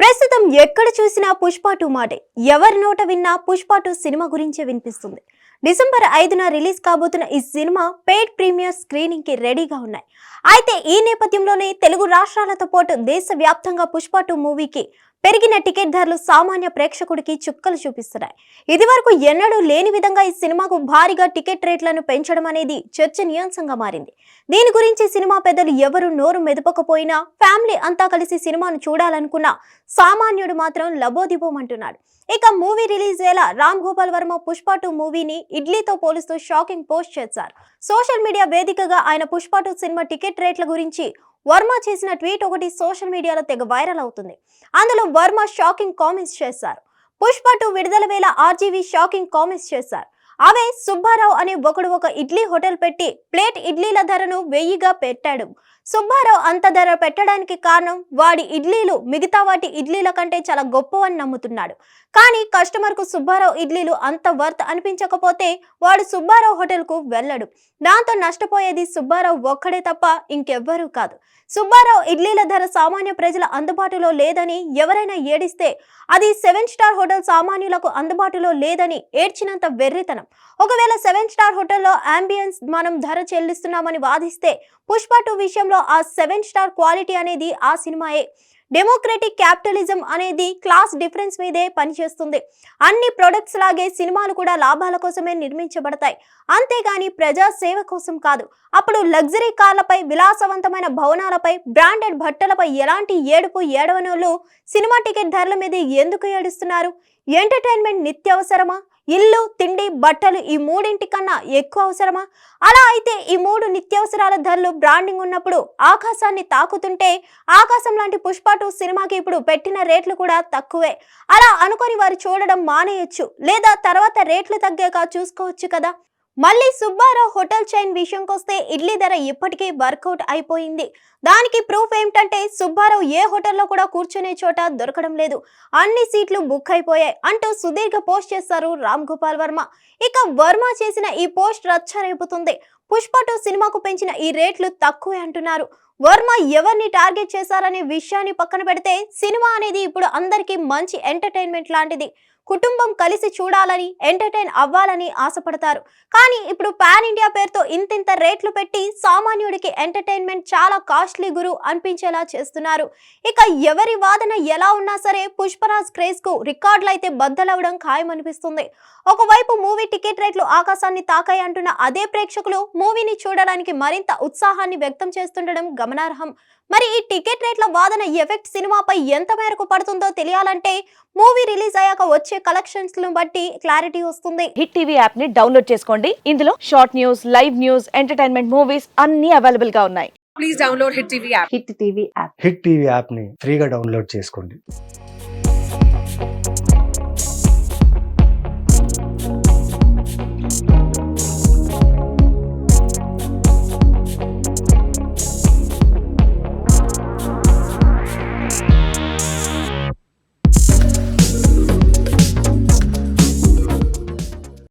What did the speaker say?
ప్రస్తుతం ఎక్కడ చూసినా పుష్ప టూ మాటే. ఎవరి నోట విన్నా పుష్ప టూ సినిమా గురించే వినిపిస్తుంది. డిసెంబర్ ఐదున రిలీజ్ కాబోతున్న ఈ సినిమా పెయిడ్ ప్రీమియర్ స్క్రీనింగ్కి రెడీగా ఉన్నాయి. అయితే ఈ నేపథ్యంలోనే తెలుగు రాష్ట్రాలతో పాటు దేశవ్యాప్తంగా పుష్ప టూ మూవీకి పెరిగిన టికెట్ ధరలు సామాన్య ప్రేక్షకుడికి చుక్కలు చూపిస్తున్నాయి. ఇదివరకు ఎన్నడూ లేని విధంగా ఈ సినిమాకు భారీగా టికెట్ రేట్లను పెంచడం అనేది చర్చనీయాంశంగా మారింది. దీని గురించి సినిమా పెద్దలు ఎవరు నోరు మెదపకపోయినా ఫ్యామిలీ అంతా కలిసి సినిమాను చూడాలనుకున్న సామాన్యుడు మాత్రం లబోదిబోమంటున్నాడు. ఇక మూవీ రిలీజ్ వేళ రామ్ గోపాల్ వర్మ పుష్ప టూ మూవీని ఇడ్లీతో పోలుస్తూ షాకింగ్ పోస్ట్ చేశారు. సోషల్ మీడియా వేదికగా ఆయన పుష్ప టూ సినిమా టికెట్ రేట్ల గురించి వర్మ చేసిన ట్వీట్ ఒకటి సోషల్ మీడియాలో తెగ వైరల్ అవుతుంది. అందులో వర్మ షాకింగ్ కామెంట్స్ చేశారు. పుష్ప టూ విడుదల వేళ ఆర్జీవి షాకింగ్ కామెంట్స్ చేశారు. అవే సుబ్బారావు అనే ఒకడు ఒక ఇడ్లీ హోటల్ పెట్టి ప్లేట్ ఇడ్లీల ధరను వెయ్యిగా పెట్టాడు. సుబ్బారావు అంత ధర పెట్టడానికి కారణం వాడి ఇడ్లీలు మిగతా వాటి ఇడ్లీల కంటే చాలా గొప్పవని నమ్ముతున్నాడు. కానీ కస్టమర్కు సుబ్బారావు ఇడ్లీలు అంత వర్త్ అనిపించకపోతే వాడు సుబ్బారావు హోటల్కు వెళ్ళడు. దాంతో నష్టపోయేది సుబ్బారావు ఒక్కడే తప్ప ఇంకెవ్వరూ కాదు. సుబ్బారావు ఇడ్లీల ధర సామాన్య ప్రజల అందుబాటులో లేదని ఎవరైనా ఏడిస్తే అది సెవెన్ స్టార్ హోటల్ సామాన్యులకు అందుబాటులో లేదని ఏడ్చినంత వెర్రితనం. ఒకవేళ సెవెన్ స్టార్ హోటల్లో అంబియన్స్ మనం ధర చెల్లిస్తున్నామని వాదిస్తే పుష్ప టూ విషయంలో ఆ సెవెన్ స్టార్ క్వాలిటీ అనేది ఆ సినిమాయే. డెమోక్రటిక్ క్యాపిటలిజం అనేది క్లాస్ డిఫరెన్స్ మీదే పనిచేస్తుంది. అన్ని ప్రొడక్ట్స్ లాగే సినిమాలు కూడా లాభాల కోసమే నిర్మించబడతాయి. అంతేగాని ప్రజా సేవ కోసం కాదు. అప్పుడు లగ్జరీ కార్లపై విలాసవంతమైన భవనాలపై బ్రాండెడ్ బట్టలపై ఎలాంటి ఏడుపు ఏడవనోళ్ళు సినిమా టికెట్ ధరల మీద ఎందుకు ఏడుస్తున్నారు? ఎంటర్టైన్మెంట్ నిత్యవసరమా? ఇల్లు తిండి బట్టలు ఈ మూడింటి కన్నా ఎక్కువ అవసరమా? అలా అయితే ఈ మూడు నిత్యావసరాల ధరలు బ్రాండింగ్ ఉన్నప్పుడు ఆకాశాన్ని తాకుతుంటే ఆకాశం లాంటి పుష్ప టూ సినిమాకి ఇప్పుడు పెట్టిన రేట్లు కూడా తక్కువే. అలా అనుకొని వారు చూడడం మానేయచ్చు లేదా తర్వాత రేట్లు తగ్గాక చూసుకోవచ్చు కదా? మళ్ళీ సుబ్బారావు హోటల్ చైన్ విషయంకొస్తే ఇడ్లీ ధర ఇప్పటికే వర్కౌట్ అయిపోయింది. దానికి ప్రూఫ్ ఏమిటంటే సుబ్బారావు ఏ హోటల్లో కూడా కూర్చునే చోట దొరకడం లేదు. అన్ని సీట్లు బుక్ అయిపోయాయి అంటూ సుదీర్ఘ పోస్ట్ చేస్తారు రామ్ గోపాల్ వర్మ. ఇక వర్మ చేసిన ఈ పోస్ట్ రచ్చ రేపుతుంది. పుష్ప టూ సినిమాకు పెంచిన ఈ రేట్లు తక్కువే అంటున్నారు. వర్మ ఎవరిని టార్గెట్ చేశారనే విషయాన్ని పక్కన పెడితే సినిమా అనేది ఇప్పుడు అందరికీ మంచి ఎంటర్టైన్మెంట్ లాంటిది. కుటుంబం కలిసి చూడాలని ఎంటర్టైన్ అవ్వాలని ఆశపడతారు. కానీ ఇప్పుడు పాన్ ఇండియా పేరుతో ఇంతింత రేట్లు పెట్టి సామాన్యుడికి ఎంటర్టైన్మెంట్ చాలా కాస్ట్లీ గురు అనిపించేలా చేస్తున్నారు. ఇక ఎవరి వాదన ఎలా ఉన్నా సరే పుష్పరాజ్ క్రేజ్కు రికార్డులు అయితే బద్దలవడం ఖాయమనిపిస్తుంది. ఒకవైపు మూవీ టికెట్ రేట్లు ఆకాశాన్ని తాకాయి అంటున్న అదే ప్రేక్షకులు మూవీని చూడడానికి మరింత ఉత్సాహాన్ని వ్యక్తం చేస్తుండడం గమనార్హం. మరి ఈ టికెట్ రేట్ల వాదన ఎఫెక్ట్ సినిమాపై ఎంత మేరకు పడుతుందో తెలియాలంటే మూవీ రిలీజ్ అయ్యాక వచ్చే కలెక్షన్స్ బట్టి క్లారిటీ వస్తుంది. హిట్ టీవీ యాప్ని డౌన్లోడ్ చేసుకోండి. ఇందులో short news live news entertainment movies అన్ని అవైలబుల్గా ఉన్నాయి. Please download hit TV app. Hit TV app. Hit TV యాప్ని ఫ్రీగా డౌన్లోడ్ చేసుకోండి.